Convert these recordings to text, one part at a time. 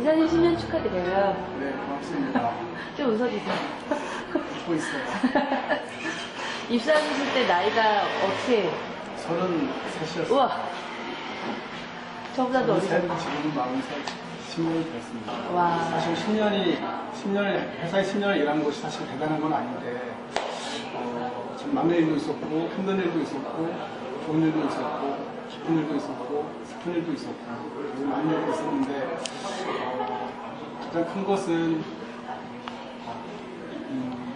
이사님 10년 축하드려요. 네, 고맙습니다. 좀 웃어주세요. 듣고 있어요. 입사하셨을 때 나이가 어떻게, 서른 셋이었어요. 우와. 저보다도 서른 어리죠? 셋, 지금 마흔 살, 10년이 됐습니다. 와. 사실 10년이, 10년을, 회사에 10년을 일한 것이 사실 대단한 건 아닌데, 어, 참 막내 일도 있었고, 힘든 일도 있었고, 좋은 일도 있었고, 기쁜 일도 있었고, 슬픈 일도 있었고, 많은 일이 있었는데, 어, 가장 큰 것은, 음,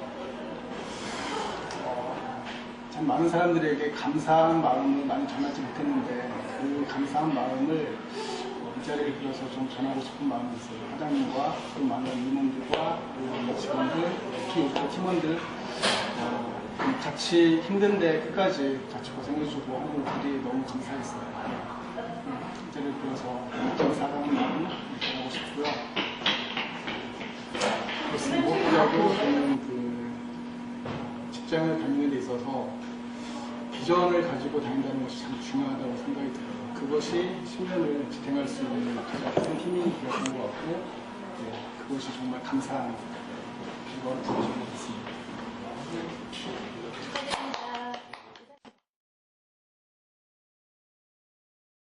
어, 참 많은 사람들에게 감사한 마음을 많이 전하지 못했는데, 그 감사한 마음을 어, 이 자리를 빌어서 좀 전하고 싶은 마음이 있어요. 사장님과 또 많은 임원들과 직원들, 특히 우리 팀원들, 어, 좀 같이 힘든데 끝까지 같이 고생해주고 하는 분들이 너무 감사했어요. 음, 이 자리를 빌어서 감사하다는 마음 전하고 싶고요. 그렇습니다. 무엇보다도 저는 그 직장을 다니는 데 있어서 비전을 가지고 다닌다는 것이 참 중요하다고 생각이 들어요. 그것이 10년을 지탱할 수 있는 가장 큰 힘이 되었던 것 같고, 네, 그것이 정말 감사한